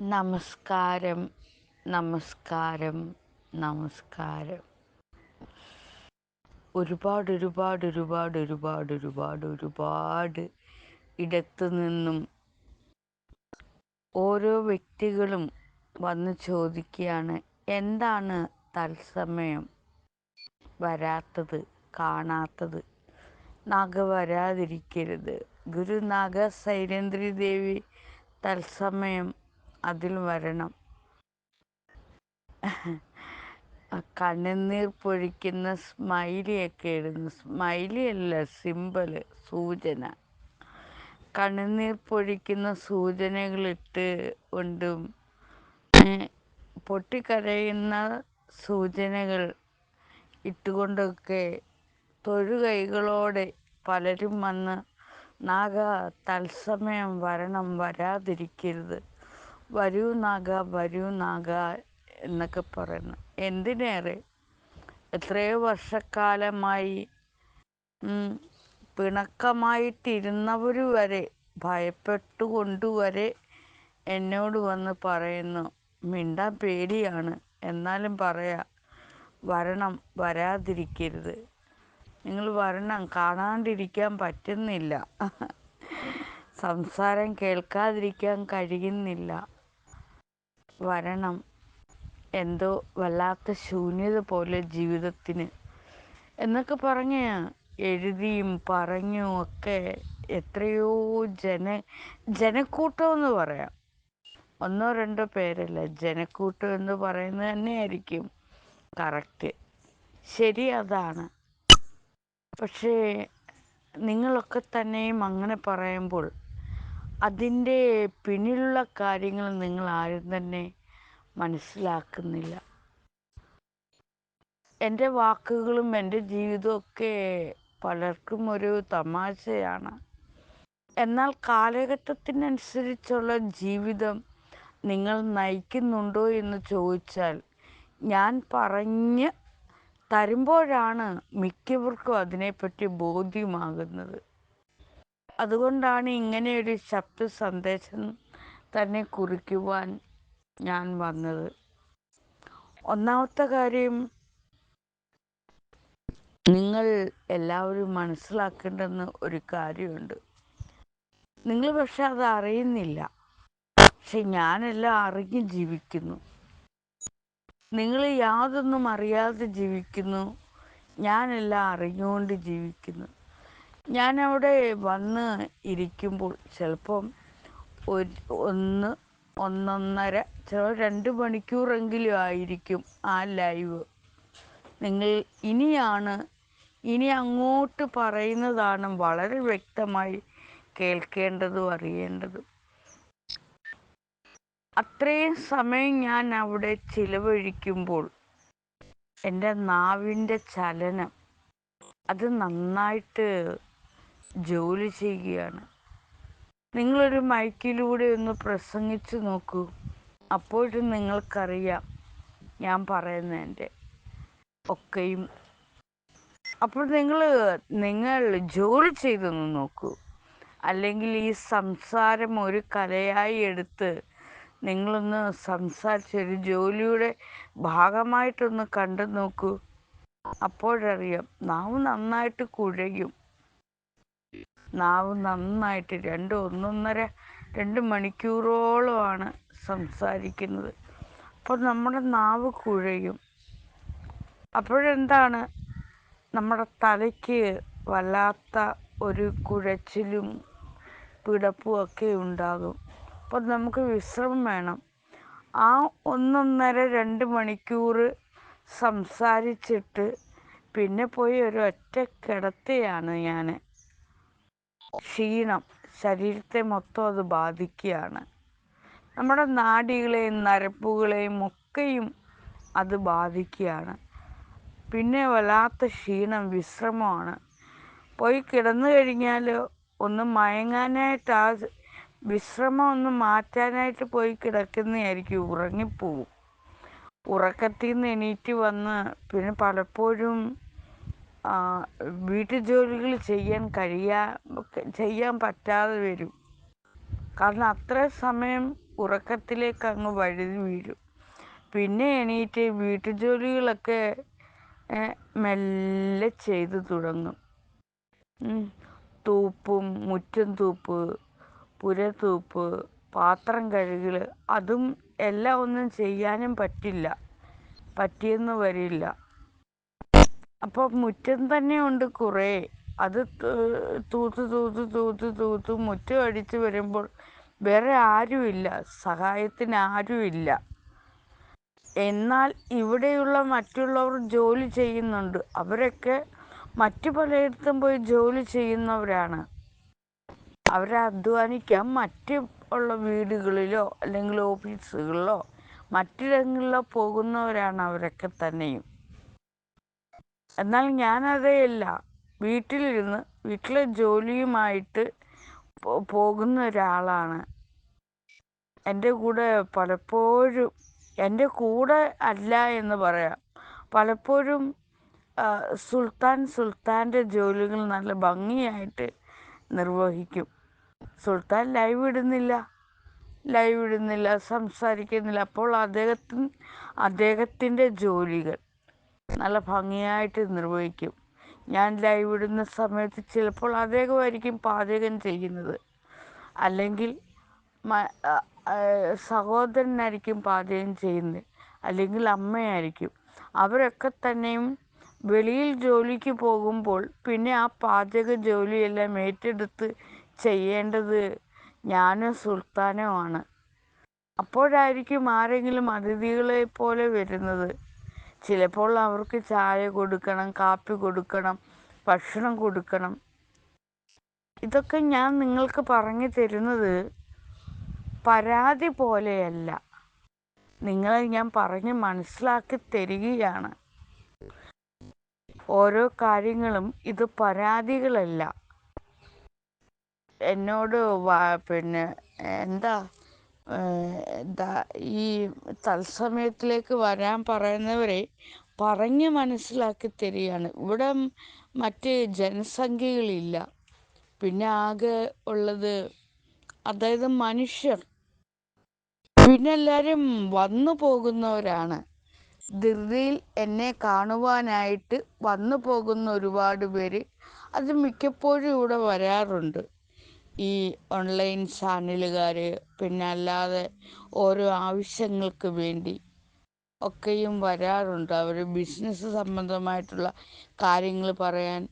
നമസ്കാരം നമസ്കാരം നമസ്കാരം. ഒരുപാട് ഒരുപാട് ഒരുപാട് ഒരുപാട് ഒരുപാട് ഒരുപാട് ഇടത്തു നിന്നും ഓരോ വ്യക്തികളും വന്ന് ചോദിക്കുകയാണ് എന്താണ് തത്സമയം വരാത്തത് കാണാത്തത്? നാഗ വരാതിരിക്കരുത്. ഗുരുനാഗ സൈലേന്ദ്രി ദേവി തത്സമയം അതിൽ വരണം. കണ്ണുനീർ പൊഴിക്കുന്ന സ്മൈലിയൊക്കെ ഇടുന്നു. സ്മൈലി അല്ല സിമ്പിൾ സൂചന. കണ്ണുനീർ പൊഴിക്കുന്ന സൂചനകളിട്ട് കൊണ്ടും പൊട്ടിക്കരയുന്ന സൂചനകൾ ഇട്ടുകൊണ്ടൊക്കെ തൊഴുകൈകളോടെ പലരും വന്ന് നാഗ തത്സമയം വരണം വരാതിരിക്കരുത്. വരൂ നാഗ വരൂ നാഗ എന്നൊക്കെ പറയുന്നു. എന്തിനേറെ? എത്രയോ വർഷക്കാലമായി പിണക്കമായിട്ടിരുന്നവർ വരെ ഭയപ്പെട്ടുകൊണ്ടുവരെ എന്നോട് വന്ന് പറയുന്നു മിണ്ടാൻ പേടിയാണ്. എന്നാലും പറയാ വരണം വരാതിരിക്കരുത്. നിങ്ങൾ വരണം കാണാണ്ടിരിക്കാൻ പറ്റുന്നില്ല. സംസാരം കേൾക്കാതിരിക്കാൻ കഴിയുന്നില്ല. വരണം. എന്തോ വല്ലാത്ത ശൂന്യത പോലെ ജീവിതത്തിന്. എന്നൊക്കെ പറഞ്ഞ് എഴുതിയും പറഞ്ഞും ഒക്കെ എത്രയോ ജന ജനക്കൂട്ടം എന്ന് പറയാം. ഒന്നോ രണ്ടോ പേരല്ല ജനക്കൂട്ടം എന്ന് പറയുന്നത് തന്നെയായിരിക്കും. കറക്റ്റ് ശരി അതാണ്. പക്ഷേ നിങ്ങളൊക്കെ തന്നെയും അങ്ങനെ പറയുമ്പോൾ അതിന്റെ പിന്നിലുള്ള കാര്യങ്ങൾ നിങ്ങൾ ആരും തന്നെ മനസ്സിലാക്കുന്നില്ല. എന്റെ വാക്കുകളും എന്റെ ഒക്കെ പലർക്കും ഒരു തമാശയാണ്. എന്നാൽ കാലഘട്ടത്തിനനുസരിച്ചുള്ള ജീവിതം നിങ്ങൾ നയിക്കുന്നുണ്ടോ എന്ന് ചോദിച്ചാൽ ഞാൻ പറഞ്ഞ് തരുമ്പോഴാണ് മിക്കവർക്കും അതിനെപ്പറ്റി ബോധ്യമാകുന്നത്. അതുകൊണ്ടാണ് ഇങ്ങനെയൊരു ശബ്ദ സന്ദേശം തന്നെ കുറിക്കുവാൻ ഞാൻ വന്നത്. ഒന്നാമത്തെ കാര്യം നിങ്ങൾ എല്ലാവരും മനസ്സിലാക്കേണ്ടെന്ന് ഒരു കാര്യമുണ്ട്. നിങ്ങൾ പക്ഷെ അത് അറിയുന്നില്ല. പക്ഷെ ഞാനെല്ലാം അറിഞ്ഞ് ജീവിക്കുന്നു. നിങ്ങൾ യാതൊന്നും അറിയാതെ ജീവിക്കുന്നു. ഞാനെല്ലാം അറിഞ്ഞുകൊണ്ട് ജീവിക്കുന്നു. ഞാൻ അവിടെ വന്ന് ഇരിക്കുമ്പോൾ ചിലപ്പം ഒരു ഒന്ന് ഒന്നൊന്നര ചില രണ്ട് മണിക്കൂറെങ്കിലും ആയിരിക്കും ആ ലൈവ്. നിങ്ങൾ ഇനിയാണ് ഇനി അങ്ങോട്ട് പറയുന്നതാണ് വളരെ വ്യക്തമായി കേൾക്കേണ്ടതും അറിയേണ്ടതും. അത്രയും സമയം ഞാൻ അവിടെ ചിലവഴിക്കുമ്പോൾ എന്റെ നാവിന്റെ ചലനം അത് നന്നായിട്ട് ജോലി ചെയ്യുകയാണ്. നിങ്ങളൊരു മൈക്കിലൂടെ ഒന്ന് പ്രസംഗിച്ചു നോക്കൂ. അപ്പോഴും നിങ്ങൾക്കറിയാം ഞാൻ പറയുന്നതിന്റെ ഒക്കെയും. അപ്പോൾ നിങ്ങൾ നിങ്ങൾ ജോലി ചെയ്തൊന്ന് നോക്കൂ. അല്ലെങ്കിൽ ഈ സംസാരം ഒരു കലയായി എടുത്ത് നിങ്ങളൊന്ന് സംസാരിച്ചൊരു ജോലിയുടെ ഭാഗമായിട്ടൊന്ന് കണ്ടു നോക്കൂ. അപ്പോഴറിയാം നാം നന്നായിട്ട് കുഴയും. നാവ് നന്നായിട്ട് രണ്ട് ഒന്നൊന്നര രണ്ട് മണിക്കൂറോളമാണ് സംസാരിക്കുന്നത്. അപ്പോൾ നമ്മുടെ നാവ് കുഴയും. അപ്പോഴെന്താണ് നമ്മുടെ തലയ്ക്ക് വല്ലാത്ത ഒരു കുഴച്ചിലും പിടപ്പും ഒക്കെ ഉണ്ടാകും. അപ്പോൾ നമുക്ക് വിശ്രമം വേണം. ആ ഒന്നൊന്നര രണ്ട് മണിക്കൂർ സംസാരിച്ചിട്ട് പിന്നെ പോയി ഒരു ഒറ്റ കിടത്തെയാണ് ഞാൻ. ക്ഷീണം ശരീരത്തെ മൊത്തം അത് ബാധിക്കുകയാണ്. നമ്മുടെ നാഡികളെയും നരമ്പുകളെയും ഒക്കെയും അത് ബാധിക്കുകയാണ്. പിന്നെ വല്ലാത്ത ക്ഷീണം വിശ്രമമാണ്. പോയി കിടന്നു കഴിഞ്ഞാൽ ഒന്ന് മയങ്ങാനായിട്ട് ആ വിശ്രമം ഒന്ന് മാറ്റാനായിട്ട് പോയി കിടക്കുന്നതായിരിക്കും ഉറങ്ങിപ്പോവും. ഉറക്കത്തിൽ നിന്ന് എണീറ്റ് വന്ന് പിന്നെ പലപ്പോഴും വീട്ടു ജോലികൾ ചെയ്യാൻ കഴിയാ ചെയ്യാൻ പറ്റാതെ വരും. കാരണം അത്ര സമയം ഉറക്കത്തിലേക്ക് അങ്ങ് വഴുതി വീഴും. പിന്നെ എണീറ്റ് വീട്ടു ജോലികളൊക്കെ മെല്ലെ ചെയ്തു തുടങ്ങും. തൂപ്പും മുറ്റം തൂപ്പ് പുര തൂപ്പ് പാത്രം കഴുകൽ അതും എല്ലാം ഒന്നും ചെയ്യാനും പറ്റില്ല. പറ്റിയെന്ന് വരില്ല. അപ്പോൾ മുറ്റം തന്നെ ഉണ്ട് കുറേ. അത് തൂത്ത് തൂത്ത് തൂത്ത് തൂത്ത് മുറ്റം അടിച്ച് വരുമ്പോൾ വേറെ ആരുമില്ല. സഹായത്തിന് ആരുമില്ല. എന്നാൽ ഇവിടെയുള്ള മറ്റുള്ളവർ ജോലി ചെയ്യുന്നുണ്ട്. അവരൊക്കെ മറ്റു പലയിടത്തും പോയി ജോലി ചെയ്യുന്നവരാണ്. അവരെ അധ്വാനിക്കാൻ മറ്റ് ഉള്ള വീടുകളിലോ അല്ലെങ്കിൽ ഓഫീസുകളിലോ മറ്റിടങ്ങളിലോ പോകുന്നവരാണ് അവരൊക്കെ തന്നെയും. എന്നാൽ ഞാനതേയല്ല. വീട്ടിലിരുന്ന് വീട്ടിലെ ജോലിയുമായിട്ട് പോകുന്ന ഒരാളാണ് എന്റെ കൂടെ പലപ്പോഴും എന്റെ കൂടെ അല്ല എന്ന് പറയാം. പലപ്പോഴും സുൽത്താൻ സുൽത്താന്റെ ജോലികൾ നല്ല ഭംഗിയായിട്ട് നിർവഹിക്കും. സുൽത്താൻ ലൈവ് ഇടുന്നില്ല. ലൈവ് ഇടുന്നില്ല സംസാരിക്കുന്നില്ല. അപ്പോൾ അദ്ദേഹത്തിന് അദ്ദേഹത്തിന്റെ ജോലികൾ നല്ല ഭംഗിയായിട്ട് നിർവഹിക്കും. ഞാൻ ലൈവ് ഇടുന്ന സമയത്ത് ചിലപ്പോൾ അദ്ദേഹമായിരിക്കും പാചകം ചെയ്യുന്നത്. അല്ലെങ്കിൽ സഹോദരനായിരിക്കും പാചകം ചെയ്യുന്നത്. അല്ലെങ്കിൽ അമ്മയായിരിക്കും. അവരൊക്കെ തന്നെയും വെളിയിൽ ജോലിക്ക് പോകുമ്പോൾ പിന്നെ ആ പാചക ജോലിയെല്ലാം ഏറ്റെടുത്ത് ചെയ്യേണ്ടത് ഞാനും സുൽത്താനോ ആണ്. അപ്പോഴായിരിക്കും ആരെങ്കിലും അതിഥികളെ പോലെ വരുന്നത്. ചിലപ്പോൾ അവർക്ക് ചായ കൊടുക്കണം കാപ്പി കൊടുക്കണം ഭക്ഷണം കൊടുക്കണം. ഇതൊക്കെ ഞാൻ നിങ്ങൾക്ക് പറഞ്ഞു തരുന്നത് പരാതി പോലെയല്ല. നിങ്ങളെ ഞാൻ പറഞ്ഞ് മനസ്സിലാക്കി തരികയാണ്. ഓരോ കാര്യങ്ങളും ഇത് പരാതികളല്ല. എന്നോട് പിന്നെ എന്താ എന്താ ഈ തത്സമയത്തിലേക്ക് വരാൻ പറയുന്നവരെ പറഞ്ഞ് മനസ്സിലാക്കി തരികയാണ്. ഇവിടെ മറ്റ് ജനസംഖ്യകളില്ല. പിന്നെ ആകെ ഉള്ളത് അതായത് മനുഷ്യർ. പിന്നെ എല്ലാവരും വന്നു പോകുന്നവരാണ്. ധൃതിയിൽ എന്നെ കാണുവാനായിട്ട് വന്നു പോകുന്ന ഒരുപാട് പേര് അത് മിക്കപ്പോഴും ഇവിടെ വരാറുണ്ട്. ഈ ഓൺലൈൻ ചാനലുകാർ പിന്നെ അല്ലാതെ ഓരോ ആവശ്യങ്ങൾക്ക് വേണ്ടി ഒക്കെയും വരാറുണ്ട്. അവർ ബിസിനസ് സംബന്ധമായിട്ടുള്ള കാര്യങ്ങൾ പറയാൻ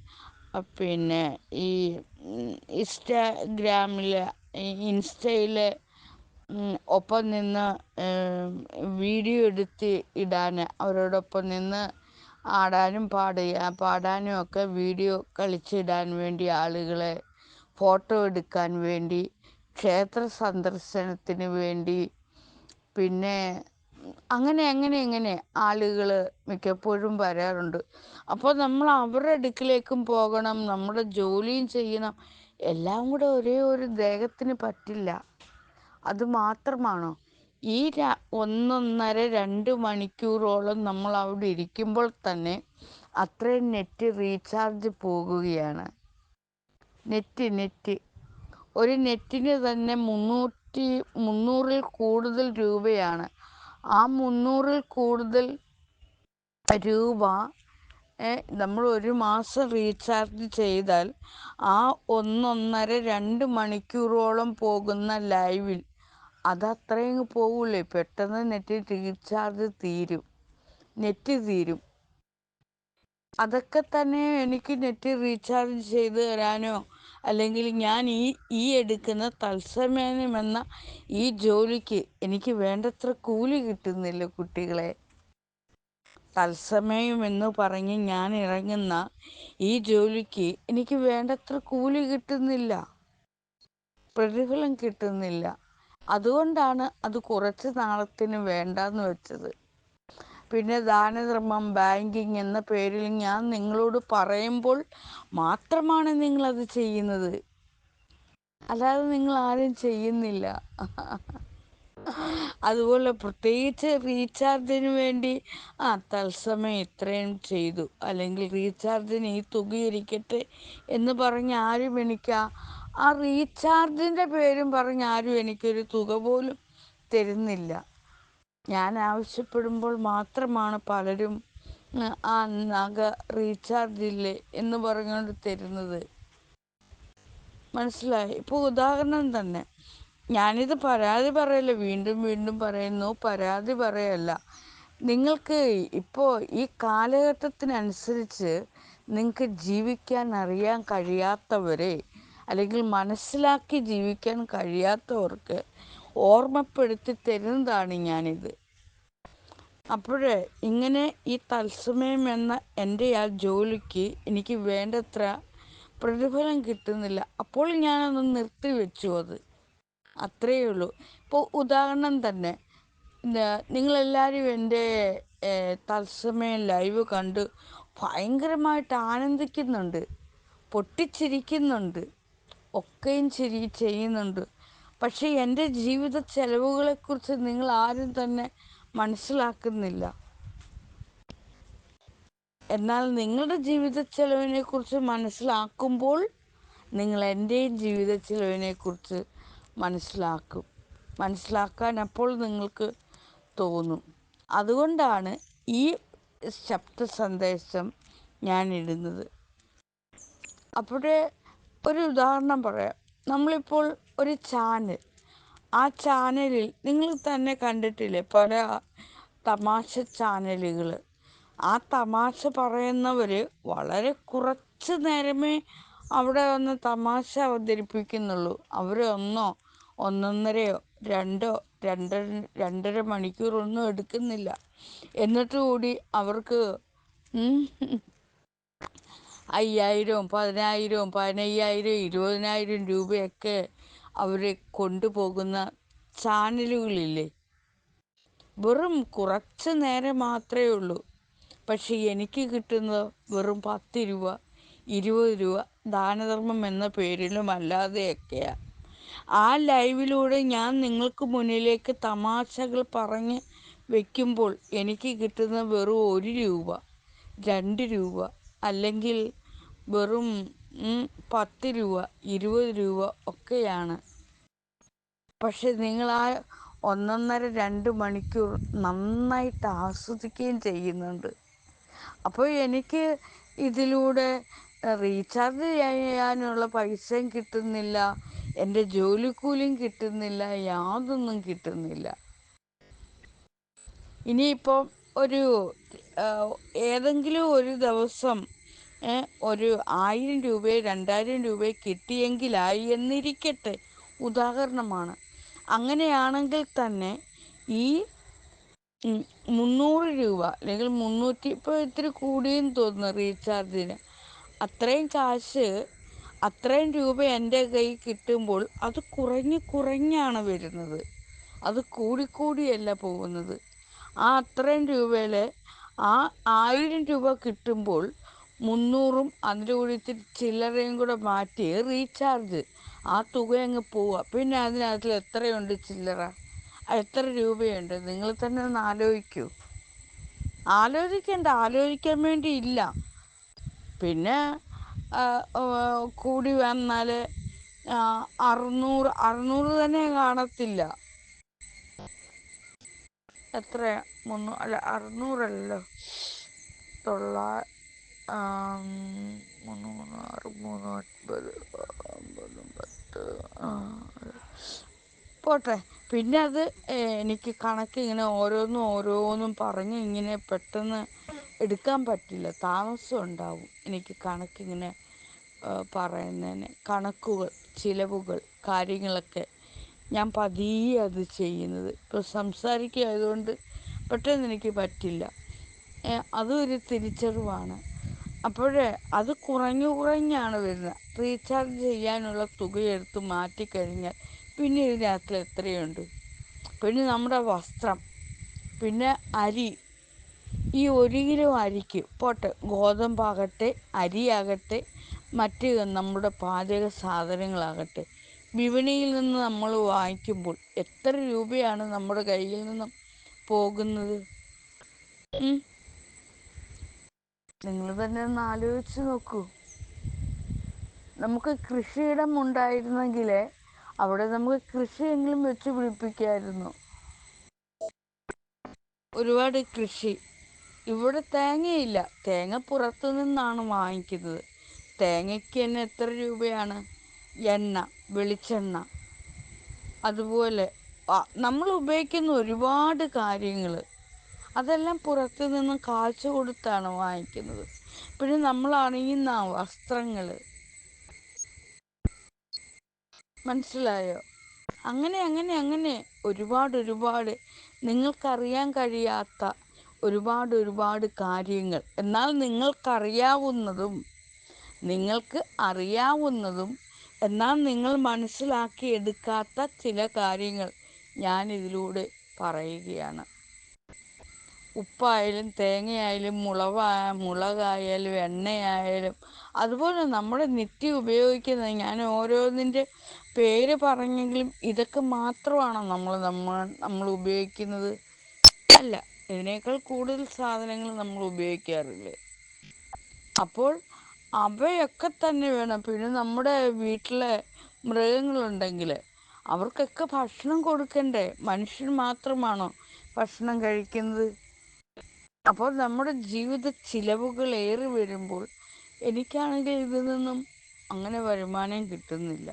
പിന്നെ ഈ ഇൻസ്റ്റാഗ്രാമിൽ ഇൻസ്റ്റയിൽ ഒപ്പം നിന്ന് വീഡിയോ എടുത്ത് ഇടാൻ അവരോടൊപ്പം നിന്ന് ആടാനും പാടുക പാടാനും ഒക്കെ വീഡിയോ കളിച്ചിടാൻ വേണ്ടി ആളുകളെ ഫോട്ടോ എടുക്കാൻ വേണ്ടി ക്ഷേത്ര സന്ദർശനത്തിന് വേണ്ടി പിന്നെ അങ്ങനെ അങ്ങനെ അങ്ങനെ ആളുകൾ മിക്കപ്പോഴും വരാറുണ്ട്. അപ്പോൾ നമ്മൾ അവരുടെ അടുക്കിലേക്കും പോകണം നമ്മുടെ ജോലിയും ചെയ്യണം. എല്ലാം കൂടെ ഒരേ ഒരു ദേഹത്തിന് പറ്റില്ല. അത് മാത്രമാണോ? ഈ ഒന്നൊന്നര രണ്ട് മണിക്കൂറോളം നമ്മൾ അവിടെ ഇരിക്കുമ്പോൾ തന്നെ അത്രയും നെറ്റ് റീചാർജ് പോകുകയാണ്. Net net. ഒരു നെറ്റിന് തന്നെ മുന്നൂറ്റി മുന്നൂറിൽ കൂടുതൽ രൂപയാണ്. ആ മുന്നൂറിൽ കൂടുതൽ രൂപ നമ്മൾ ഒരു മാസം റീചാർജ് ചെയ്താൽ ആ ഒന്നൊന്നര രണ്ട് മണിക്കൂറോളം പോകുന്ന ലൈവിൽ അതത്രയും പോകൂലേ പെട്ടെന്ന് നെറ്റ് റീചാർജ് തീരും. നെറ്റ് തീരും. അതൊക്കെ തന്നെ എനിക്ക് നെറ്റ് റീചാർജ് ചെയ്ത് തരാനോ? അല്ലെങ്കിൽ ഞാൻ ഈ ഈ എടുക്കുന്ന തത്സമയം എന്ന ഈ ജോലിക്ക് എനിക്ക് വേണ്ടത്ര കൂലി കിട്ടുന്നില്ല കുട്ടികളെ. തത്സമയം എന്ന് പറഞ്ഞ് ഞാൻ ഇറങ്ങുന്ന ഈ ജോലിക്ക് എനിക്ക് വേണ്ടത്ര കൂലി കിട്ടുന്നില്ല. പ്രതിഫലം കിട്ടുന്നില്ല. അതുകൊണ്ടാണ് അത് കുറച്ച് നാളത്തിന് വേണ്ടാന്ന് വെച്ചത്. പിന്നെ ദാനധർമ്മം ബാങ്കിങ് എന്ന പേരിൽ ഞാൻ നിങ്ങളോട് പറയുമ്പോൾ മാത്രമാണ് നിങ്ങളത് ചെയ്യുന്നത്. അല്ലാതെ നിങ്ങൾ ആരും ചെയ്യുന്നില്ല. അതുപോലെ പ്രത്യേകിച്ച് റീചാർജിന് വേണ്ടി ആ തത്സമയം ഇത്രയും ചെയ്തു. അല്ലെങ്കിൽ റീചാർജിന് ഈ തുക ഇരിക്കട്ടെ എന്ന് പറഞ്ഞ് ആരും എനിക്ക് ആ- റീചാർജിന്റെ പേരും പറഞ്ഞ് ആരും എനിക്കൊരു തുക പോലും തരുന്നില്ല. ഞാൻ ആവശ്യപ്പെടുമ്പോൾ മാത്രമാണ് പലരും ആ നഗ റീചാർജ് ഇല്ലേ എന്ന് പറഞ്ഞുകൊണ്ട് തരുന്നത്. മനസ്സിലായി? ഇപ്പോൾ ഉദാഹരണം തന്നെ. ഞാനിത് പരാതി പറയല്ല വീണ്ടും വീണ്ടും പറയുന്നു. പരാതി പറയല്ല. നിങ്ങൾക്ക് ഇപ്പോൾ ഈ കാലഘട്ടത്തിനനുസരിച്ച് നിങ്ങൾക്ക് ജീവിക്കാൻ അറിയാൻ കഴിയാത്തവരെ അല്ലെങ്കിൽ മനസ്സിലാക്കി ജീവിക്കാൻ കഴിയാത്തവർക്ക് ഓർമ്മപ്പെടുത്തി തരുന്നതാണ് ഞാനിത്. അപ്പോഴേ ഇങ്ങനെ ഈ തത്സമയം എന്ന എന്റെ ആ ജോലിക്ക് എനിക്ക് വേണ്ടത്ര പ്രതിഫലം കിട്ടുന്നില്ല. അപ്പോൾ ഞാനത് നിർത്തി വെച്ചു അത്. അത്രയേ ഉള്ളൂ. ഇപ്പോൾ ഉദാഹരണം തന്നെ നിങ്ങളെല്ലാവരും എന്റെ തത്സമയം ലൈവ് കണ്ട് ഭയങ്കരമായിട്ട് ആനന്ദിക്കുന്നുണ്ട് പൊട്ടിച്ചിരിക്കുന്നുണ്ട് ഒക്കെയും ചിരി ചെയ്യുന്നുണ്ട്. പക്ഷേ എന്റെ ജീവിത ചെലവുകളെക്കുറിച്ച് നിങ്ങൾ ആരും തന്നെ മനസ്സിലാക്കുന്നില്ല. എന്നാൽ നിങ്ങളുടെ ജീവിത ചെലവിനെ കുറിച്ച് മനസ്സിലാക്കുമ്പോൾ നിങ്ങൾ എന്റെയും ജീവിത ചെലവിനെ കുറിച്ച് മനസ്സിലാക്കും. മനസ്സിലാക്കാൻ അപ്പോൾ നിങ്ങൾക്ക് തോന്നും. അതുകൊണ്ടാണ് ഈ ശബ്ദ സന്ദേശം ഞാൻ ഇടുന്നത്. അപ്പോഴേ ഒരു ഉദാഹരണം പറയാം. നമ്മളിപ്പോൾ ഒരു ചാനൽ. ആ ചാനലിൽ നിങ്ങൾ തന്നെ കണ്ടിട്ടില്ലേ പല തമാശ ചാനലുകൾ. ആ തമാശ പറയുന്നവർ വളരെ കുറച്ച് നേരമേ അവിടെ വന്ന് തമാശ അവതരിപ്പിക്കുന്നുള്ളൂ. അവർ ഒന്നോ ഒന്നൊന്നരയോ രണ്ടോ രണ്ടര രണ്ടര മണിക്കൂറൊന്നും എടുക്കുന്നില്ല. എന്നിട്ട് കൂടി അവർക്ക് അയ്യായിരവും പതിനായിരവും പതിനയ്യായിരം ഇരുപതിനായിരം രൂപയൊക്കെ അവർ കൊണ്ടുപോകുന്ന ചാനലുകളില്ലേ? വെറും കുറച്ച് നേരം മാത്രമേ ഉള്ളൂ. പക്ഷെ എനിക്ക് കിട്ടുന്നത് വെറും പത്ത് രൂപ ഇരുപത് രൂപ ദാനധർമ്മം എന്ന പേരിലും അല്ലാതെയൊക്കെയാണ് ആ ലൈവിലൂടെ ഞാൻ നിങ്ങൾക്ക് മുന്നിലേക്ക് തമാശകൾ പറഞ്ഞ് വയ്ക്കുമ്പോൾ എനിക്ക് കിട്ടുന്ന വെറും ഒരു രൂപ രണ്ട് രൂപ അല്ലെങ്കിൽ വെറും പത്ത് രൂപ ഇരുപത് രൂപ ഒക്കെയാണ്. പക്ഷെ നിങ്ങൾ ആ ഒന്നൊന്നര രണ്ട് മണിക്കൂർ നന്നായിട്ട് ആസ്വദിക്കുകയും ചെയ്യുന്നുണ്ട്. അപ്പോൾ എനിക്ക് ഇതിലൂടെ റീചാർജ് ചെയ്യാനുള്ള പൈസയും കിട്ടുന്നില്ല എന്റെ ജോലിക്കൂലിയും കിട്ടുന്നില്ല യാതൊന്നും കിട്ടുന്നില്ല. ഇനിയിപ്പോൾ ഒരു ഏതെങ്കിലും ഒരു ദിവസം ഒരു ആയിരം രൂപയോ രണ്ടായിരം രൂപയോ കിട്ടിയെങ്കിലായി എന്നിരിക്കട്ടെ. ഉദാഹരണമാണ്. അങ്ങനെയാണെങ്കിൽ തന്നെ ഈ മുന്നൂറ് രൂപ അല്ലെങ്കിൽ മുന്നൂറ്റി ഇപ്പോൾ ഇത്തിരി കൂടിയെന്ന് തോന്നുന്നു റീചാർജിന്. അത്രയും കാശ് അത്രയും രൂപ എന്റെ കയ്യിൽ കിട്ടുമ്പോൾ അത് കുറഞ്ഞ് കുറഞ്ഞാണ് വരുന്നത്. അത് കൂടിക്കൂടിയല്ല പോകുന്നത്. ആ അത്രയും രൂപയിൽ ആ ആയിരം രൂപ കിട്ടുമ്പോൾ മുന്നൂറും അതിന്റെ കൂടി ചില്ലറയും കൂടെ മാറ്റി റീചാർജ്. ആ തുക അങ്ങ് പോവുക. പിന്നെ അതിനകത്തിൽ എത്രയുണ്ട് ചില്ലറ? എത്ര രൂപയുണ്ട്? നിങ്ങൾ തന്നെ ഒന്ന് ആലോചിക്കൂ. ആലോചിക്കേണ്ട ആലോചിക്കാൻ വേണ്ടി ഇല്ല. പിന്നെ കൂടി വന്നാൽ അറുന്നൂറ് അറുന്നൂറ് തന്നെ കാണത്തില്ല. എത്ര മുന്നൂ അല്ല അറുന്നൂറല്ലോ. തൊള്ളാ ആം, മൂന്ന് ആറ് മൂന്ന് ഒൻപത് പത്ത് പോട്ടെ. പിന്നെ അത് എനിക്ക് കണക്ക് ഇങ്ങനെ ഓരോന്നും ഓരോന്നും പറഞ്ഞ് ഇങ്ങനെ പെട്ടെന്ന് എടുക്കാൻ പറ്റില്ല. താമസം ഉണ്ടാവും എനിക്ക് കണക്ക് ഇങ്ങനെ പറയുന്നതിന്. കണക്കുകൾ ചിലവുകൾ കാര്യങ്ങളൊക്കെ ഞാൻ പതിയെ അത് ചെയ്യുന്നത്. ഇപ്പോൾ സംസാരിക്കുക ആയതുകൊണ്ട് പെട്ടെന്ന് എനിക്ക് പറ്റില്ല. അതും ഒരു തിരിച്ചറിവാണ്. അപ്പോഴേ അത് കുറഞ്ഞു കുറഞ്ഞാണ് വരുന്നത്. റീചാർജ് ചെയ്യാനുള്ള തുകയെടുത്ത് മാറ്റിക്കഴിഞ്ഞാൽ പിന്നെ ഇതിനകത്ത് എത്രയുണ്ട്? പിന്നെ നമ്മുടെ വസ്ത്രം പിന്നെ അരി. ഈ ഒരു കിലോ അരിക്ക് പോട്ടെ ഗോതമ്പാകട്ടെ അരിയാകട്ടെ മറ്റ് നമ്മുടെ പാചക സാധനങ്ങളാകട്ടെ. വിപണിയിൽ നിന്ന് നമ്മൾ വാങ്ങിക്കുമ്പോൾ എത്ര രൂപയാണ് നമ്മുടെ കയ്യിൽ നിന്നും പോകുന്നത്? നിങ്ങൾ തന്നെ ഒന്ന് ആലോചിച്ച് നോക്കൂ. നമുക്ക് കൃഷിയിടം ഉണ്ടായിരുന്നെങ്കിൽ അവിടെ നമുക്ക് കൃഷിയെങ്കിലും വെച്ച് പിടിപ്പിക്കായിരുന്നു. ഒരുപാട് കൃഷി. ഇവിടെ തേങ്ങയില്ല. തേങ്ങ പുറത്തു നിന്നാണ് വാങ്ങിക്കുന്നത്. തേങ്ങയ്ക്ക് തന്നെ എത്ര രൂപയാണ്? എണ്ണ വെളിച്ചെണ്ണ. അതുപോലെ നമ്മൾ ഉപയോഗിക്കുന്ന ഒരുപാട് കാര്യങ്ങൾ. അതെല്ലാം പുറത്തു നിന്നും കാശ് കൊടുത്താണ് വാങ്ങിക്കുന്നത്. പിന്നെ നമ്മൾ അണിയുന്ന വസ്ത്രങ്ങൾ മനസ്സിലായോ? അങ്ങനെ അങ്ങനെ അങ്ങനെ ഒരുപാട് ഒരുപാട് നിങ്ങൾക്കറിയാൻ കഴിയാത്ത ഒരുപാട് ഒരുപാട് കാര്യങ്ങൾ. എന്നാൽ നിങ്ങൾക്കറിയാവുന്നതും നിങ്ങൾക്ക് അറിയാവുന്നതും എന്നാൽ നിങ്ങൾ മനസ്സിലാക്കി എടുക്കാത്ത ചില കാര്യങ്ങൾ ഞാനിതിലൂടെ പറയുകയാണ്. ഉപ്പായാലും തേങ്ങയായാലും മുളവ മുളകായാലും എണ്ണയായാലും അതുപോലെ നമ്മൾ നിത്യം ഉപയോഗിക്കുന്ന ഞാൻ ഓരോന്നിന്റെ പേര് പറഞ്ഞെങ്കിലും ഇതൊക്കെ മാത്രമാണ് നമ്മൾ നമ്മൾ നമ്മൾ ഉപയോഗിക്കുന്നത്. അല്ല ഇതിനേക്കാൾ കൂടുതൽ സാധനങ്ങൾ നമ്മൾ ഉപയോഗിക്കാറില്ലേ? അപ്പോൾ അവയൊക്കെ തന്നെ വേണം. പിന്നെ നമ്മുടെ വീട്ടിലെ മൃഗങ്ങളുണ്ടെങ്കിൽ അവർക്കൊക്കെ ഭക്ഷണം കൊടുക്കണ്ടേ? മനുഷ്യൻ മാത്രമാണോ ഭക്ഷണം കഴിക്കുന്നത്? അപ്പോൾ നമ്മുടെ ജീവിത ചിലവുകൾ ഏറി വരുമ്പോൾ എനിക്കാണെങ്കിൽ ഇതിൽ നിന്നും അങ്ങനെ വരുമാനം കിട്ടുന്നില്ല.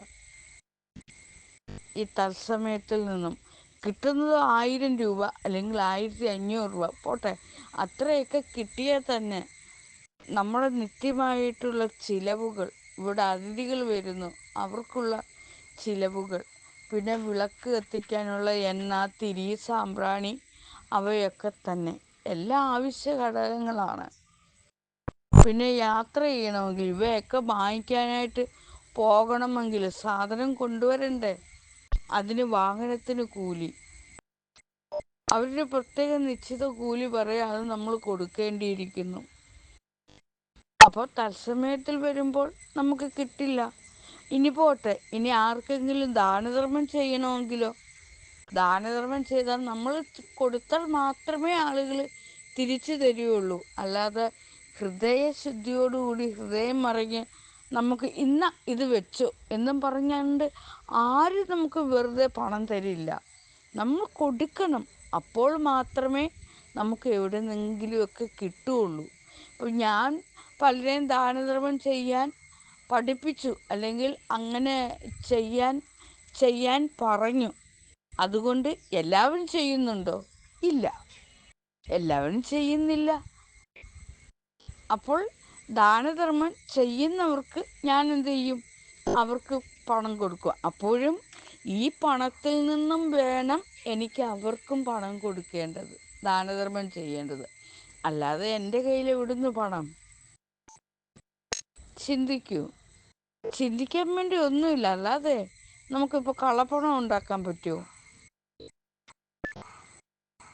ഈ തത്സമയത്തിൽ നിന്നും കിട്ടുന്നത് ആയിരം രൂപ അല്ലെങ്കിൽ ആയിരത്തി അഞ്ഞൂറ് രൂപ. പോട്ടെ അത്രയൊക്കെ കിട്ടിയാൽ തന്നെ നമ്മുടെ നിത്യമായിട്ടുള്ള ചിലവുകൾ ഇവിടെ അതിഥികൾ വരുന്നു അവർക്കുള്ള ചിലവുകൾ പിന്നെ വിളക്ക് കത്തിക്കാനുള്ള എണ്ണ തിരി സാമ്പ്രാണി അവയൊക്കെ തന്നെ. എല്ലാ ആവശ്യ ഘടകങ്ങളാണ്. പിന്നെ യാത്ര ചെയ്യണമെങ്കിൽ ഇവയൊക്കെ വാങ്ങിക്കാനായിട്ട് പോകണമെങ്കിൽ സാധനം കൊണ്ടുവരണ്ടേ? അതിന് വാഹനത്തിന് കൂലി. അവരുടെ പ്രത്യേക നിശ്ചിത കൂലി പറയാൻ അത് നമ്മൾ കൊടുക്കേണ്ടിയിരിക്കുന്നു. അപ്പോൾ തത്സമയത്തിൽ വരുമ്പോൾ നമുക്ക് കിട്ടില്ല. ഇനി പോട്ടെ. ഇനി ആർക്കെങ്കിലും ദാനധർമ്മം ചെയ്യണമെങ്കിലോ ദാനധർമ്മം ചെയ്താൽ നമ്മൾ കൊടുത്താൽ മാത്രമേ ആളുകൾ തിരിച്ചു തരികയുള്ളൂ. അല്ലാതെ ഹൃദയശുദ്ധിയോടുകൂടി ഹൃദയം മറിഞ്ഞ് നമുക്ക് ഇന്ന ഇത് വെച്ചു എന്നും പറഞ്ഞുകൊണ്ട് ആരും നമുക്ക് വെറുതെ പണം തരില്ല. നമ്മൾ കൊടുക്കണം. അപ്പോൾ മാത്രമേ നമുക്ക് എവിടെ നിന്നെങ്കിലുമൊക്കെ കിട്ടുകയുള്ളൂ. അപ്പോൾ ഞാൻ പലരെയും ദാനധർമ്മം ചെയ്യാൻ പഠിപ്പിച്ചു. അല്ലെങ്കിൽ അങ്ങനെ ചെയ്യാൻ ചെയ്യാൻ പറഞ്ഞു. അതുകൊണ്ട് എല്ലാവരും ചെയ്യുന്നുണ്ടോ? ഇല്ല. എല്ലാവരും ചെയ്യുന്നില്ല. അപ്പോൾ ദാനധർമ്മം ചെയ്യുന്നവർക്ക് ഞാൻ എന്ത് ചെയ്യും? അവർക്ക് പണം കൊടുക്കുക. അപ്പോഴും ഈ പണത്തിൽ നിന്നും വേണം എനിക്ക് അവർക്കും പണം കൊടുക്കേണ്ടത്. ദാനധർമ്മം ചെയ്യേണ്ടത്. അല്ലാതെ എന്റെ കയ്യിൽ എവിടുന്ന് പണം? ചിന്തിക്കൂ. ചിന്തിക്കാൻ വേണ്ടി ഒന്നുമില്ല. അല്ലാതെ നമുക്കിപ്പോൾ കള്ളപ്പണം ഉണ്ടാക്കാൻ പറ്റുമോ?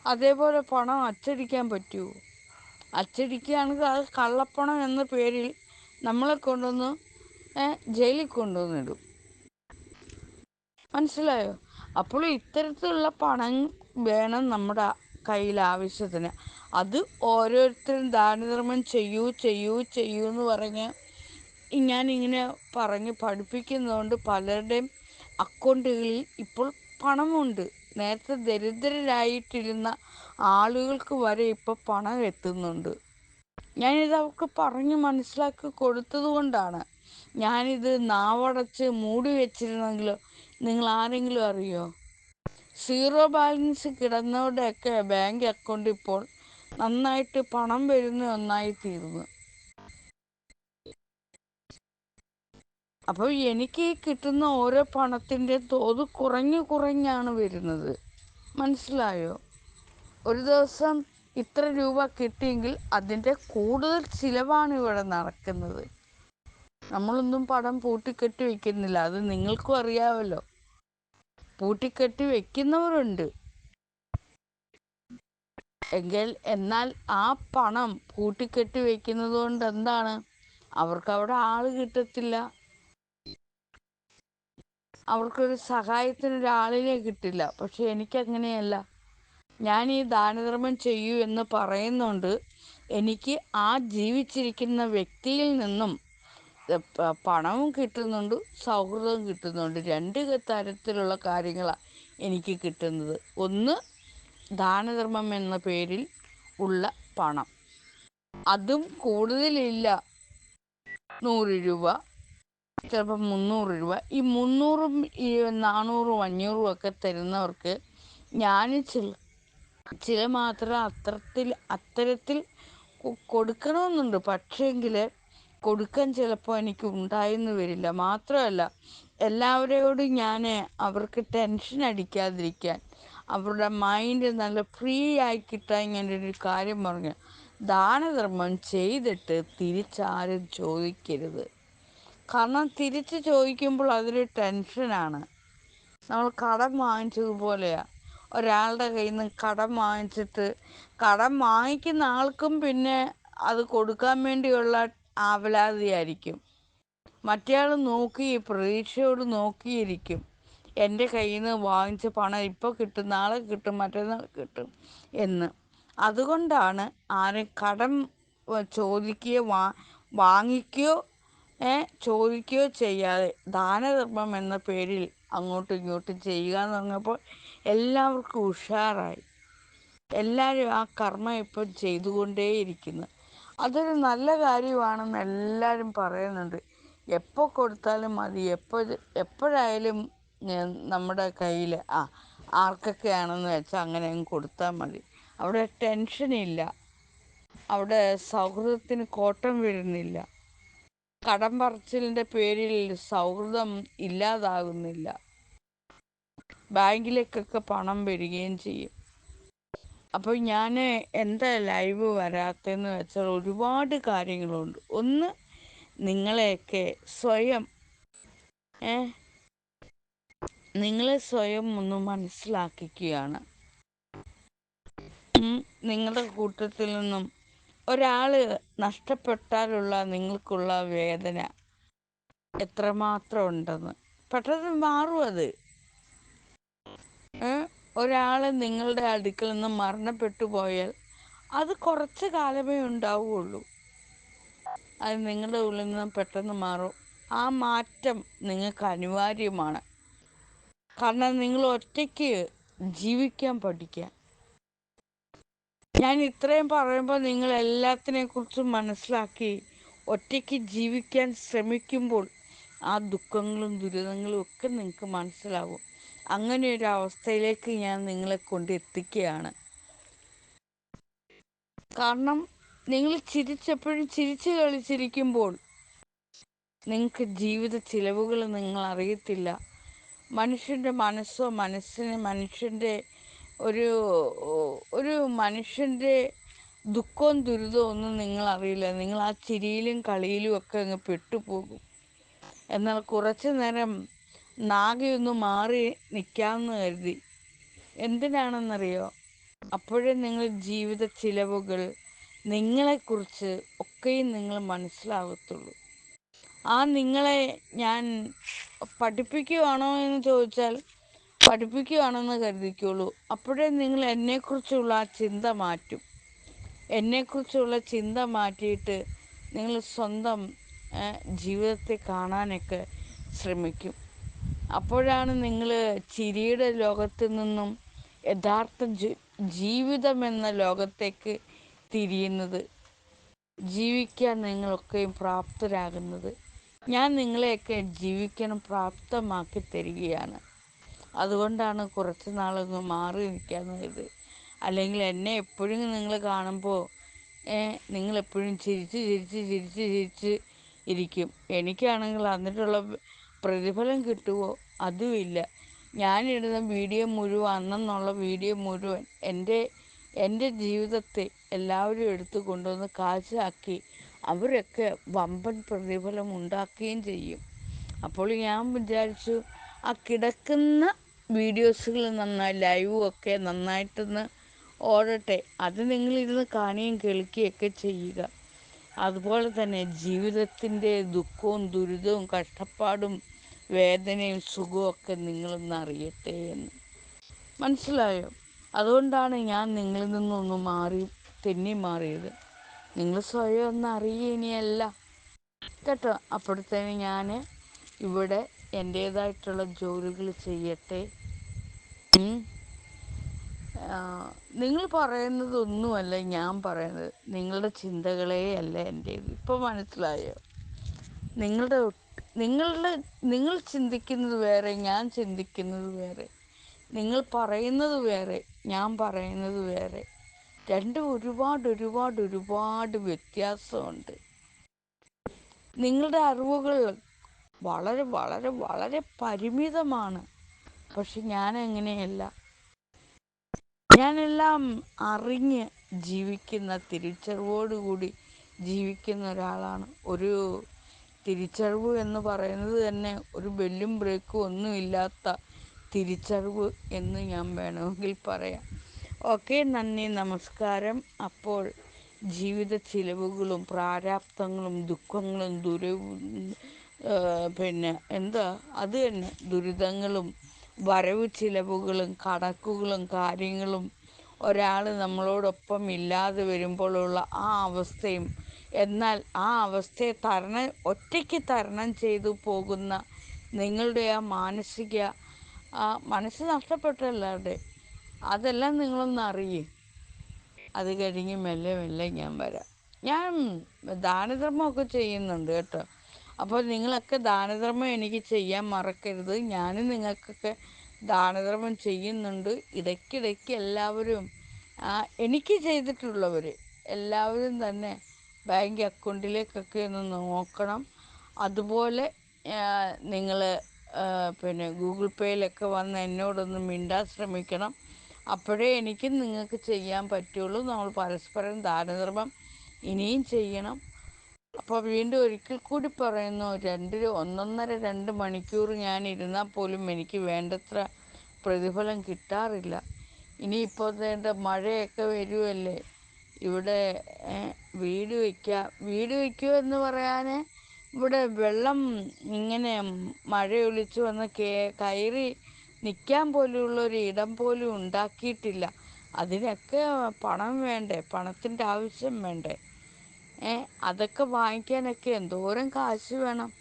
അതേപോലെ പണം അച്ചടിക്കാൻ പറ്റുമോ അച്ചടിക്കുകയാണെങ്കിൽ അത് കള്ളപ്പണം എന്ന പേരിൽ നമ്മളെ കൊണ്ടുവന്ന് ജയിലിൽ കൊണ്ടുവന്നിടും. മനസ്സിലായോ? അപ്പോൾ ഇത്തരത്തിലുള്ള പണം വേണം നമ്മുടെ കയ്യിൽ ആവശ്യത്തിന്. അത് ഓരോരുത്തരും ദാനധർമ്മം ചെയ്യൂ ചെയ്യൂ ചെയ്യൂ എന്ന് പറഞ്ഞ് ഞാനിങ്ങനെ പറഞ്ഞ് പഠിപ്പിക്കുന്നതുകൊണ്ട് പലരുടെയും അക്കൗണ്ടുകളിൽ ഇപ്പോൾ പണമുണ്ട്. നേരത്തെ ദരിദ്രരായിട്ടിരുന്ന ആളുകൾക്ക് വരെ ഇപ്പോൾ പണം എത്തുന്നുണ്ട്. ഞാനിത് അവർക്ക് പറഞ്ഞു മനസ്സിലാക്കി കൊടുത്തത് കൊണ്ടാണ്. ഞാനിത് നാവടച്ച് മൂടി വെച്ചിരുന്നെങ്കിലോ നിങ്ങൾ ആരെങ്കിലും അറിയോ? സീറോ ബാലൻസ് കിടന്നവരുടെയൊക്കെ ബാങ്ക് അക്കൗണ്ട് ഇപ്പോൾ നന്നായിട്ട് പണം വരുന്ന ഒന്നായി തീർന്നു. അപ്പോൾ എനിക്ക് കിട്ടുന്ന ഓരോ പണത്തിന്റെ തോത് കുറഞ്ഞു കുറഞ്ഞാണ് വരുന്നത്. മനസ്സിലായോ? ഒരു ദിവസം ഇത്ര രൂപ കിട്ടിയെങ്കിൽ അതിന്റെ കൂടുതൽ ചിലവാണ് ഇവിടെ നടക്കുന്നത്. നമ്മളൊന്നും പടം പൂട്ടിക്കെട്ടി വെക്കുന്നില്ല. അത് നിങ്ങൾക്കും അറിയാമല്ലോ പൂട്ടിക്കെട്ടി വെക്കുന്നവരുണ്ട്. എങ്കിൽ എന്നാൽ ആ പണം പൂട്ടിക്കെട്ടി വെക്കുന്നത് കൊണ്ട് എന്താണ് അവർക്ക് അവിടെ ആൾ കിട്ടത്തില്ല. അവർക്കൊരു സഹായത്തിന് ഒരാളിനെ കിട്ടില്ല. പക്ഷെ എനിക്കങ്ങനെയല്ല. ഞാൻ ഈ ദാനധർമ്മം ചെയ്യൂ എന്ന് പറയുന്നുണ്ട് എനിക്ക് ആ ജീവിച്ചിരിക്കുന്ന വ്യക്തിയിൽ നിന്നും പണവും കിട്ടുന്നുണ്ട് സൗഹൃദവും കിട്ടുന്നുണ്ട് രണ്ട് തരത്തിലുള്ള കാര്യങ്ങളാണ് എനിക്ക് കിട്ടുന്നത്. ഒന്ന് ദാനധർമ്മം എന്ന പേരിൽ ഉള്ള പണം. അതും കൂടുതലില്ല. നൂറ് രൂപ. ചിലപ്പോൾ മുന്നൂറ് രൂപ. ഈ മുന്നൂറും ഈ നാനൂറും അഞ്ഞൂറും ഒക്കെ തരുന്നവർക്ക് ഞാൻ ചില ചില മാത്രം അത്തരത്തിൽ അത്തരത്തിൽ കൊടുക്കണമെന്നുണ്ട്. പക്ഷേങ്കിൽ കൊടുക്കാൻ ചിലപ്പോൾ എനിക്ക് ഉണ്ടായെന്ന് വരില്ല. മാത്രമല്ല എല്ലാവരോടും ഞാൻ അവർക്ക് ടെൻഷൻ അടിക്കാതിരിക്കാൻ അവരുടെ മൈൻഡ് നല്ല ഫ്രീ ആയി കിട്ടാൻ ഒരു കാര്യം പറഞ്ഞു. ദാനധർമ്മം ചെയ്തിട്ട് തിരിച്ചാരും ചോദിക്കരുത്. കാരണം തിരിച്ച് ചോദിക്കുമ്പോൾ അതൊരു ടെൻഷനാണ്. നമ്മൾ കടം വാങ്ങിച്ചതുപോലെയാണ് ഒരാളുടെ കയ്യിൽ നിന്ന് കടം വാങ്ങിച്ചിട്ട് കടം വാങ്ങിക്കുന്ന ആൾക്കും പിന്നെ അത് കൊടുക്കാൻ വേണ്ടിയുള്ള ആവലാതിയായിരിക്കും. മറ്റേയാൾ നോക്കി പ്രതീക്ഷയോട് നോക്കിയിരിക്കും. എന്റെ കയ്യിൽ നിന്ന് വാങ്ങിച്ച പണം ഇപ്പോൾ കിട്ടും നാളെ കിട്ടും മറ്റന്നാൾ കിട്ടും എന്ന്. അതുകൊണ്ടാണ് ആരും കടം ചോദിക്കുകയോ വാ വാങ്ങിക്കുകയോ ചോദിക്കുകയോ ചെയ്യാതെ ദാനധർമ്മം എന്ന പേരിൽ അങ്ങോട്ടും ഇങ്ങോട്ടും ചെയ്യുക എന്ന് പറഞ്ഞപ്പോൾ എല്ലാവർക്കും ഉഷാറായി. എല്ലാവരും ആ കർമ്മ ഇപ്പോൾ ചെയ്തുകൊണ്ടേയിരിക്കുന്നു. അതൊരു നല്ല കാര്യമാണെന്ന് എല്ലാവരും പറയുന്നുണ്ട്. എപ്പോൾ കൊടുത്താലും മതി. എപ്പോൾ എപ്പോഴായാലും നമ്മുടെ കയ്യിൽ ആ ആർക്കൊക്കെയാണെന്ന് വെച്ചാൽ അങ്ങനെ അങ്ങ് കൊടുത്താൽ മതി. അവിടെ ടെൻഷനില്ല. അവിടെ സൗഹൃദത്തിന് കോട്ടം വരുന്നില്ല. കടം പറച്ചിലിന്റെ പേരിൽ സൗഹൃദം ഇല്ലാതാകുന്നില്ല. ബാങ്കിലേക്കൊക്കെ പണം വരികയും ചെയ്യും. അപ്പോൾ ഞാൻ എന്താ ലൈവ് വരാത്തതെന്ന് വെച്ചാൽ ഒരുപാട് കാര്യങ്ങളുണ്ട്. ഒന്ന് നിങ്ങളെയൊക്കെ സ്വയം ഏ നിങ്ങളെ സ്വയം ഒന്ന് മനസ്സിലാക്കിക്കുകയാണ്. നിങ്ങളുടെ കൂട്ടത്തിൽ നിന്നും ഒരാൾ നഷ്ടപ്പെട്ടാലുള്ള നിങ്ങൾക്കുള്ള വേദന എത്രമാത്രം ഉണ്ടെന്ന്. പെട്ടെന്ന് മാറും അത്. ഒരാൾ നിങ്ങളുടെ അടുക്കൽ നിന്ന് മരണപ്പെട്ടു പോയാൽ അത് കുറച്ച് കാലമേ ഉണ്ടാവുകയുള്ളൂ അത് നിങ്ങളുടെ ഉള്ളിൽ നിന്ന് പെട്ടെന്ന് മാറും. ആ മാറ്റം നിങ്ങൾക്ക് അനിവാര്യമാണ്. കാരണം നിങ്ങൾ ഒറ്റയ്ക്ക് ജീവിക്കാൻ പഠിക്കുക. ഞാൻ ഇത്രയും പറയുമ്പോൾ നിങ്ങൾ എല്ലാത്തിനെ കുറിച്ചും മനസ്സിലാക്കി ഒറ്റയ്ക്ക് ജീവിക്കാൻ ശ്രമിക്കുമ്പോൾ ആ ദുഃഖങ്ങളും ദുരിതങ്ങളും ഒക്കെ നിങ്ങൾക്ക് മനസ്സിലാവും. അങ്ങനെ ഒരു അവസ്ഥയിലേക്ക് ഞാൻ നിങ്ങളെ കൊണ്ട് എത്തിക്കുകയാണ് കാരണം നിങ്ങൾ ചിരിച്ചപ്പോഴും ചിരിച്ചു കളിച്ചിരിക്കുമ്പോൾ നിങ്ങൾക്ക് ജീവിത ചിലവുകൾ നിങ്ങൾ അറിയത്തില്ല മനുഷ്യന്റെ മനസ്സോ മനസ്സിന് മനുഷ്യന്റെ ഒരു ഒരു മനുഷ്യന്റെ ദുഃഖവും ദുരിതവും ഒന്നും നിങ്ങൾ അറിയില്ല നിങ്ങൾ ആ ചിരിയിലും കളിയിലും ഒക്കെ അങ്ങ് പെട്ടുപോകും. എന്നാൽ കുറച്ചു നേരം നാഗയൊന്ന് മാറി നിൽക്കാമെന്ന് കരുതി. എന്തിനാണെന്നറിയോ? അപ്പോഴേ നിങ്ങൾ ജീവിത ചിലവുകൾ നിങ്ങളെക്കുറിച്ച് ഒക്കെയും നിങ്ങൾ മനസ്സിലാകത്തുള്ളൂ ആ നിങ്ങളെ ഞാൻ പഠിപ്പിക്കുകയാണോ എന്ന് ചോദിച്ചാൽ പഠിപ്പിക്കുകയാണെന്ന് കരുതിക്കോളൂ. അപ്പോഴേ നിങ്ങൾ എന്നെക്കുറിച്ചുള്ള ആ ചിന്ത മാറ്റും. എന്നെക്കുറിച്ചുള്ള ചിന്ത മാറ്റിയിട്ട് നിങ്ങൾ സ്വന്തം ജീവിതത്തെ കാണാനൊക്കെ ശ്രമിക്കും. അപ്പോഴാണ് നിങ്ങൾ ചിരിയുടെ ലോകത്ത് നിന്നും യഥാർത്ഥ ജീവിതം എന്ന ലോകത്തേക്ക് തിരിയുന്നത്. ജീവിക്കാൻ നിങ്ങളൊക്കെയും പ്രാപ്തരാകുന്നത്. ഞാൻ നിങ്ങളെയൊക്കെ ജീവിക്കണം പ്രാപ്തമാക്കി തരികയാണ്. അതുകൊണ്ടാണ് കുറച്ച് നാളൊന്ന് മാറി നിൽക്കാമെന്നത് അല്ലെങ്കിൽ എന്നെ എപ്പോഴും നിങ്ങൾ കാണുമ്പോൾ നിങ്ങളെപ്പോഴും ചിരിച്ച് ചിരിച്ച് ചിരിച്ച് ചിരിച്ച് ഇരിക്കും. എനിക്കാണെങ്കിൽ എന്നിട്ടുള്ള പ്രതിഫലം കിട്ടുമോ അതുമില്ല. ഞാനിടുന്ന വീഡിയോ മുഴുവൻ അന്നെന്നുള്ള വീഡിയോ മുഴുവൻ എന്റെ എന്റെ ജീവിതത്തെ എല്ലാവരും എടുത്തു കൊണ്ടുവന്ന് കാശാക്കി അവരൊക്കെ വമ്പൻ പ്രതിഫലം ഉണ്ടാക്കുകയും ചെയ്യും. അപ്പോൾ ഞാൻ വിചാരിച്ചു ആ കിടക്കുന്ന വീഡിയോസുകൾ നന്നായി ലൈവും ഒക്കെ നന്നായിട്ടൊന്ന് ഓടട്ടെ. അത് നിങ്ങളിരുന്ന് കാണുകയും കേൾക്കുകയൊക്കെ ചെയ്യുക. അതുപോലെ തന്നെ ജീവിതത്തിന്റെ ദുഃഖവും ദുരിതവും കഷ്ടപ്പാടും വേദനയും സുഖവും ഒക്കെ നിങ്ങളൊന്ന് അറിയട്ടെ എന്ന്. മനസ്സിലായോ? അതുകൊണ്ടാണ് ഞാൻ നിങ്ങളിൽ നിന്നൊന്ന് മാറി തെന്നി മാറിയത്. നിങ്ങൾ സ്വയം ഒന്ന് അറിയുക ഇനിയല്ല. കേട്ടോ? അപ്പോഴത്തേന് ഞാൻ ഇവിടെ എന്റേതായിട്ടുള്ള ജോലികൾ ചെയ്യട്ടെ? നിങ്ങൾ പറയുന്നത് നിങ്ങൾ പറയുന്നതൊന്നുമല്ല ഞാൻ പറയുന്നത്. നിങ്ങളുടെ ചിന്തകളേ അല്ല എന്റേത് ഇപ്പോൾ മനസ്സിലായോ? നിങ്ങളുടെ നിങ്ങളുടെ നിങ്ങൾ ചിന്തിക്കുന്നത് വേറെ ഞാൻ ചിന്തിക്കുന്നത് വേറെ. നിങ്ങൾ പറയുന്നത് വേറെ ഞാൻ പറയുന്നത് വേറെ. രണ്ടും ഒരുപാട് ഒരുപാട് ഒരുപാട് വ്യത്യാസമുണ്ട്. നിങ്ങളുടെ അറിവുകൾ വളരെ വളരെ വളരെ പരിമിതമാണ്. പക്ഷെ ഞാൻ അങ്ങനെയല്ല ഞാനെല്ലാം അറിഞ്ഞ് ജീവിക്കുന്ന തിരിച്ചറിവോടുകൂടി ജീവിക്കുന്ന ഒരാളാണ്. ഒരു തിരിച്ചറിവ് എന്ന് പറയുന്നത് തന്നെ ഒരു ബെല്ലും ബ്രേക്കും ഒന്നുമില്ലാത്ത തിരിച്ചറിവ് എന്ന് ഞാൻ വേണമെങ്കിൽ പറയാം. ഓക്കെ നന്ദി നമസ്കാരം. അപ്പോൾ ജീവിത ചിലവുകളും പ്രാരാബ്ദങ്ങളും ദുഃഖങ്ങളും ദുര ആ, പിന്നെ എന്താ അത് തന്നെ. ദുരിതങ്ങളും വരവ് ചിലവുകളും കണക്കുകളും കാര്യങ്ങളും ഒരാൾ നമ്മളോടൊപ്പം ഇല്ലാതെ വരുമ്പോഴുള്ള ആ അവസ്ഥയും എന്നാൽ ആ അവസ്ഥയെ തരണം ഒറ്റയ്ക്ക് തരണം ചെയ്തു പോകുന്ന നിങ്ങളുടെ ആ മാനസിക ആ മനസ്സ് നഷ്ടപ്പെട്ടല്ലാതെ അതെല്ലാം നിങ്ങളൊന്ന് അറിയേ. അത് കഴിഞ്ഞ് മെല്ലെ മെല്ലെ ഞാൻ വരാം. ഞാൻ ദാനധർമ്മമൊക്കെ ചെയ്യുന്നുണ്ട് കേട്ടോ. അപ്പോൾ നിങ്ങളൊക്കെ ദാനധർമ്മം എനിക്ക് ചെയ്യാൻ മറക്കരുത്. ഞാനും നിങ്ങൾക്കൊക്കെ ദാനധർമ്മം ചെയ്യുന്നുണ്ട്. ഇടയ്ക്കിടയ്ക്ക് എല്ലാവരും എനിക്ക് ചെയ്തിട്ടുള്ളവർ എല്ലാവരും തന്നെ ബാങ്ക് അക്കൗണ്ടിലേക്കൊക്കെ ഒന്ന് നോക്കണം. അതുപോലെ നിങ്ങൾ പിന്നെ ഗൂഗിൾ പേയിലൊക്കെ വന്ന് എന്നോടൊന്ന് മിണ്ടാൻ ശ്രമിക്കണം. അപ്പോഴേ എനിക്കും നിങ്ങൾക്ക് ചെയ്യാൻ പറ്റുള്ളൂ. നമ്മൾ പരസ്പരം ദാനധർമ്മം ഇനിയും ചെയ്യണം. അപ്പോൾ വീണ്ടും ഒരിക്കൽ കൂടി പറയുന്നു രണ്ട് ഒന്നൊന്നര രണ്ട് മണിക്കൂർ ഞാൻ ഇരുന്നാൽ പോലും എനിക്ക് വേണ്ടത്ര പ്രതിഫലം കിട്ടാറില്ല. ഇനിയിപ്പോൾ വേണ്ട മഴയൊക്കെ വരുമല്ലേ ഇവിടെ വീട് വയ്ക്കുക വീട് വയ്ക്കുക എന്ന് പറയാൻ ഇവിടെ വെള്ളം ഇങ്ങനെ മഴയൊലിച്ച് വന്ന് കേ കയറി നിൽക്കാൻ പോലെയുള്ള ഒരു ഇടം പോലും ഉണ്ടാക്കിയിട്ടില്ല. അതിനൊക്കെ പണം വേണ്ടേ പണത്തിന്റെ ആവശ്യം വേണ്ടേ? അതൊക്കെ വാങ്ങിക്കാനൊക്കെ എന്തോരം കാശ് വേണം.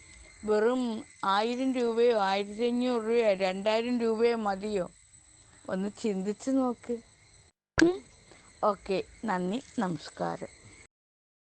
വെറും ആയിരം രൂപയോ ആയിരത്തി അഞ്ഞൂറ് രൂപയോ രണ്ടായിരം രൂപയോ മതിയോ? ഒന്ന് ചിന്തിച്ച് നോക്ക്. ഓക്കെ നന്ദി നമസ്കാരം.